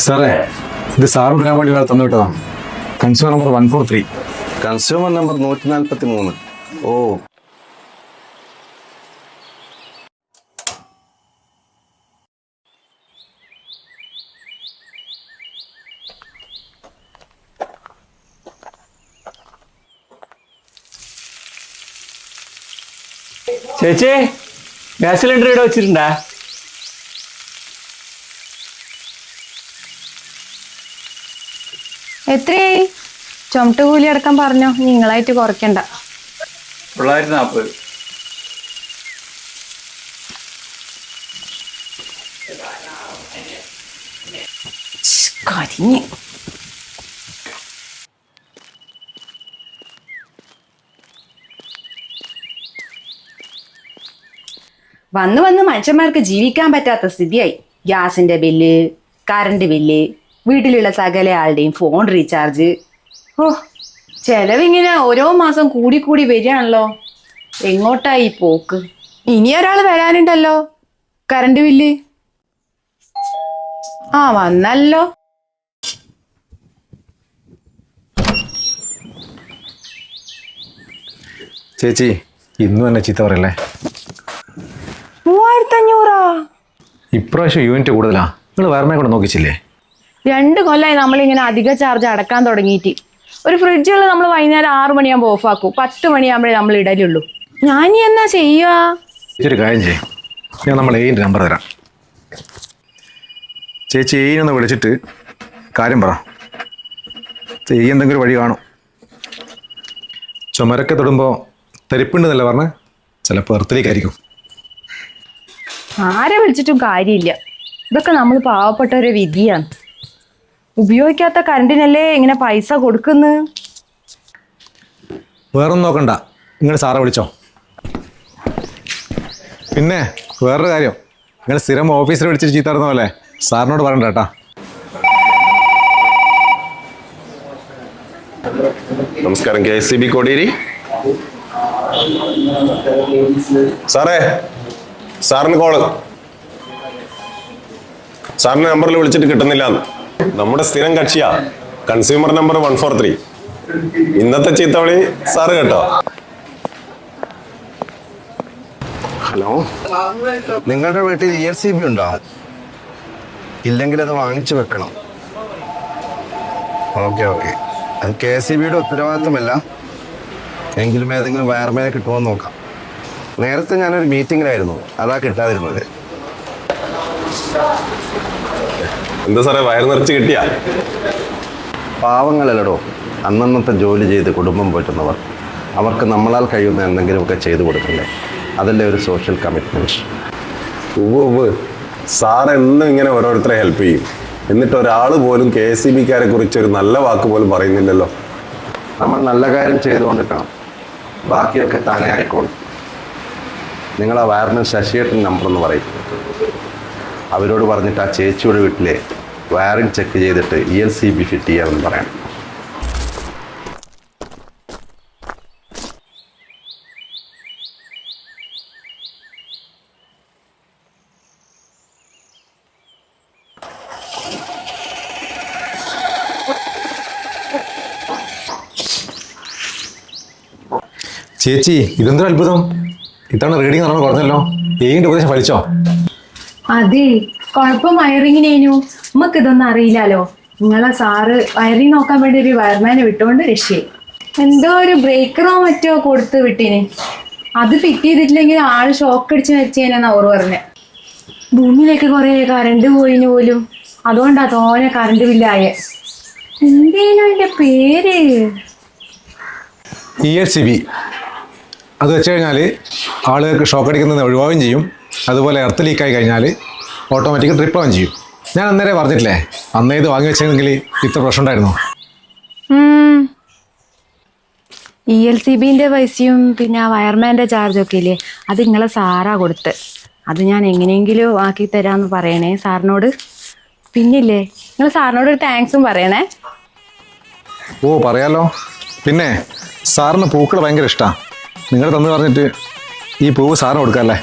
സാറേ ഇത് സാറ് വിടാൻ വേണ്ടി വേറെ തന്നു വിട്ടതാണ് consumer number one four three consumer number നൂറ്റി നാൽപ്പത്തി മൂന്ന് ഓ. ചേച്ചി ഗ്യാസ് സിലിണ്ടർ ഇവിടെ വെച്ചിട്ടുണ്ടാ? എത്രയായി? ചുമട്ട് കൂലി അടക്കം പറഞ്ഞോ. നിങ്ങളായിട്ട് കുറയ്ക്കണ്ട. തൊള്ളായിരത്തി നാൽപ്പത്. കരിഞ്ഞ്. വന്ന് വന്ന് മനുഷ്യന്മാർക്ക് ജീവിക്കാൻ പറ്റാത്ത സ്ഥിതിയായി. ഗ്യാസിന്റെ ബില്ല് കറണ്ട് ബില്ല് വീട്ടിലുള്ള സകല ആളുടെയും ഫോൺ റീചാർജ് ഓ ചെലവിങ്ങനെ ഓരോ മാസം കൂടി കൂടി വരികയാണല്ലോ. എങ്ങോട്ടായി പോക്ക്? ഇനി ഒരാൾ വരാനുണ്ടല്ലോ. കറണ്ട് ബില്ല് ആ വന്നല്ലോ. ചേച്ചി ഇന്നും എന്നെ ചീത്ത പറയല്ലേ? മൂവായിരത്തി അഞ്ഞൂറാ ഇപ്രാവശ്യം യൂണിറ്റ് കൂടുതലാ. നിങ്ങൾ വേറെ കൂടെ നോക്കിച്ചില്ലേ? രണ്ട് കൊല്ലമായി നമ്മളിങ്ങനെ അധിക ചാർജ് അടക്കാൻ തുടങ്ങിയിട്ട്. ഒരു ഫ്രിഡ്ജുകൾ നമ്മൾ വൈകുന്നേരം ആറു മണിയാകുമ്പോൾ ഓഫാക്കും പത്ത് മണിയാകുമ്പോഴേ നമ്മൾ ഇടലുള്ളൂ. ഞാൻ എന്നാ ചെയ്യുക ഒരു കാര്യം ചെയ്യും. ഞാൻ നമ്മൾ എയിന്റെ നമ്പർ തരാം. ചേച്ചി എയിനൊന്ന് വിളിച്ചിട്ട് കാര്യം പറ. എ എന്തെങ്കിലും വഴി കാണും. ചുമരൊക്കെ തൊടുമ്പോൾ തെരപ്പുണ്ടെന്നല്ല പറഞ്ഞ്? ചിലപ്പോൾ എർത്തിലേക്കായിരിക്കും. ആരെ വിളിച്ചിട്ടും കാര്യമില്ല. ഇതൊക്കെ നമ്മൾ പാവപ്പെട്ടവരെ വിധിയാണ്. ഉപയോഗിക്കാത്ത കറണ്ടിനല്ലേ ഇങ്ങനെ പൈസ കൊടുക്കുന്നു? വേറൊന്നും നോക്കണ്ട. നിങ്ങൾ സാറെ വിളിച്ചോ. പിന്നെ വേറൊരു കാര്യം. നിങ്ങൾ സ്ഥിരം ഓഫീസിൽ വിളിച്ചിട്ട് ചീത്താറുന്ന പോലെ സാറിനോട് പറയണ്ട കേട്ടാ. നമസ്കാരം K S C B Kodiyeri. സാറേ സാറിന് കോൾ. സാറിന് നമ്പറിൽ വിളിച്ചിട്ട് കിട്ടുന്നില്ല നമ്മുടെ സ്ഥിരം കക്ഷിയാ. Consumer number one four three ഇന്നത്തെ ചീത്തവളി സാറ് കേട്ടോ. ഹലോ. നിങ്ങളുടെ വീട്ടിൽ ഇ എസ് സി ബി ഉണ്ടോ? ഇല്ലെങ്കിൽ അത് വാങ്ങിച്ചു വെക്കണം. Okay okay. അത് കെ സി ബിയുടെ ഉത്തരവാദിത്തമല്ല എങ്കിലും ഏതെങ്കിലും വയർമേനെ കിട്ടുമോ നോക്കാം. നേരത്തെ ഞാനൊരു മീറ്റിങ്ങിലായിരുന്നു അതാ കിട്ടാതിരുന്നത്. എന്താ സാറേ വയർ നിറച്ച് കിട്ടിയാ? പാവങ്ങളല്ലടോ അന്നന്നത്തെ ജോലി ചെയ്ത് കുടുംബം പോറ്റുന്നവർ. അവർക്ക് നമ്മളാൽ കഴിയുന്ന എന്തെങ്കിലുമൊക്കെ ചെയ്തു കൊടുക്കണ്ടേ? അതല്ലേ ഒരു സോഷ്യൽ കമ്മിറ്റ്മെന്റ് ഉവ്വ് സാർ എന്നും ഇങ്ങനെ ഓരോരുത്തരെ ഹെൽപ്പ് ചെയ്യും. എന്നിട്ട് ഒരാൾ പോലും കെ എസ് സി ബിക്കാരെ കുറിച്ച് ഒരു നല്ല വാക്ക് പോലും പറയുന്നില്ലല്ലോ. നമ്മൾ നല്ല കാര്യം ചെയ്തുകൊണ്ടിരിക്കണം ബാക്കിയൊക്കെ താനെ ആയിക്കോളും. നിങ്ങൾ ആ വയറിന് ശശിയേട്ടൻ നമ്പർ എന്ന് പറയും. അവരോട് പറഞ്ഞിട്ട് ആ ചേച്ചിയുടെ വീട്ടിലെ വയറിംഗ് ചെക്ക് ചെയ്തിട്ട് E L C B fit ചെയ്യാമെന്ന് പറയണം ചേച്ചി ഇതെന്തൊരു അത്ഭുതം? ഇത്തവണ റീഡിങ് നമ്മൾ കുറഞ്ഞല്ലോ. ഏതിന്റെ ഉപദേശം ഫലിച്ചോ? അതെ കുഴപ്പം വയറിങ്ങിനേനു നമുക്ക് ഇതൊന്നും അറിയില്ലല്ലോ നിങ്ങളെ സാറ് വയറിങ് നോക്കാൻ വേണ്ടി ഒരു വയർമാനെ വിട്ടുകൊണ്ട് രക്ഷയായി എന്തോ ഒരു ബ്രേക്കറോ മറ്റോ കൊടുത്ത് വിട്ടീന്. അത് ഫിറ്റ് ചെയ്തിട്ടില്ലെങ്കിൽ ആൾ ഷോക്ക് അടിച്ച് വെച്ചേനാ ഓറ് പറഞ്ഞ. ഭൂമിയിലേക്ക് കുറെ കറണ്ട് പോയിന് പോലും. അതുകൊണ്ടാ തോനെ കറണ്ട് ബില്ലായ എന്തേനു അതിന്റെ പേര്? ഇ അത് വെച്ച് ആളുകൾക്ക് ഷോക്ക് അടിക്കുന്നത് ഒഴിവാകുകയും ചെയ്യും. അതുപോലെ എർത്ത് ലീക്കായി കഴിഞ്ഞാൽ ഓട്ടോമാറ്റിക് ട്രിപ്പ് ഓൺ ചെയ്യും. ഞാൻ അന്നേരം പറഞ്ഞിട്ടില്ലേ അന്നേ ഇത് വാങ്ങി വെച്ചെങ്കിൽ ഇത്ര പ്രശ്നം ഉണ്ടായിരുന്നു? ഇ എൽ സി ബിന്റെ പൈസയും പിന്നെ ആ വയർമാന്റെ ചാർജും ഒക്കെ ഇല്ലേ അത് നിങ്ങളെ സാറാ കൊടുത്ത്. അത് ഞാൻ എങ്ങനെയെങ്കിലും ആക്കി തരാന്ന് പറയണേ സാറിനോട്. പിന്നില്ലേ നിങ്ങൾ സാറിനോട് ഒരു താങ്ക്സും പറയണേ. ഓ പറയാലോ. പിന്നെ സാറിന് പൂക്കൾ ഭയങ്കര ഇഷ്ടമാണ് നിങ്ങൾ തന്നു പറഞ്ഞിട്ട് ഈ പൂവ് സാറിന് കൊടുക്കാമല്ലേ